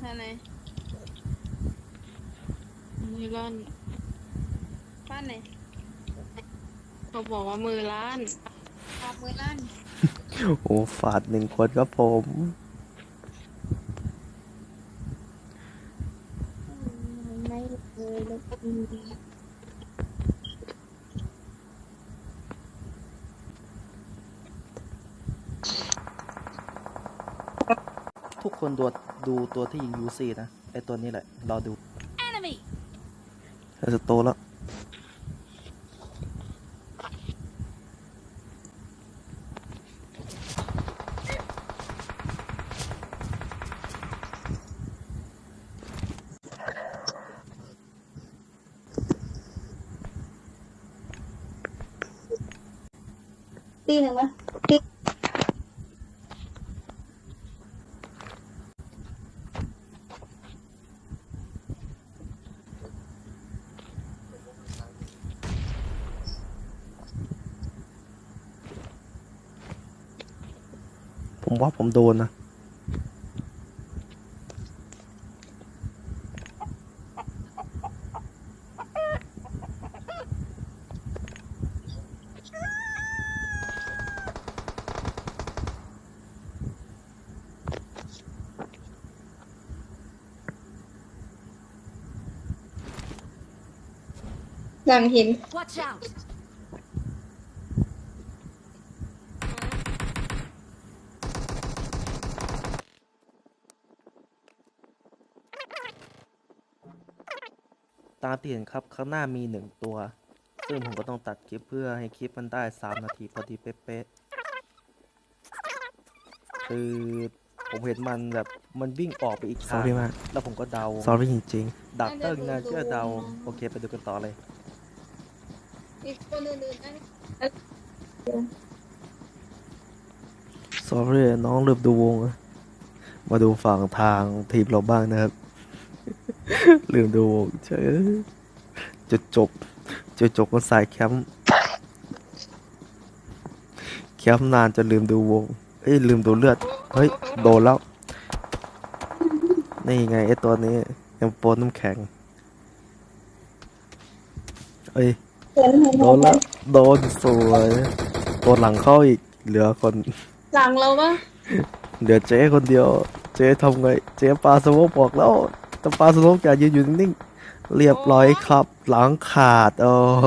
แค่ไหนมือลั่นบ้านไหนเขาบอกว่ามือล้านขอบมือลั่นโอ้ฝาดหนึ่งคนครับผม ไม่เลยแล้วก็ ทุกคนดูดูตัวที่ยิงยูซีนะไอตัวนี้แหละรอดู Enemy! จะโตแล้วตีหนึ่งวะ ผมว่าผมโดนนะ หลังหิน Watch out! ตามที่เห็นครับข้างหน้ามีหนึ่งตัว ซึ่งผมก็ต้องตัดคลิปเพื่อให้คลิปมันได้สามนาทีพอดีเป๊ะๆคือผมเห็นมันแบบมันวิ่งออกไปอีกทาง Sorry มาก แล้วผมก็เดา sorry จริงดักเติ้งนะเชื่อเดาโอเค ไปดูกันต่อเลย อีกคนอื่นๆอันๆ sorry น้องลืมดูวงอะมาดูฝั่งทางทีมเราบ้างนะครับ ลืมดูวงเชยจุดจบจุดจบคนสายแคมป์แคมป์นานจนลืมดูวงเอ้ยลืมดูเลือด เฮ้ย โดนแล้ว นี่ไงไอ้ตัวนี้ยังโปนน้ำแข็งเอ้ยเห็นเห็นโดนแล้วโดนสวยตัวหลังเข้าอีกเหลือคน หลังเราปะเหลือเจ๊คนเดียว เจ๊ทำไง เจ๊ปลาสโมกบอกแล้ว ต่ปลาสโมกอย่ายืนอยู่นิ่งๆเรียบร้อยครับ หลังขาด โอ้โห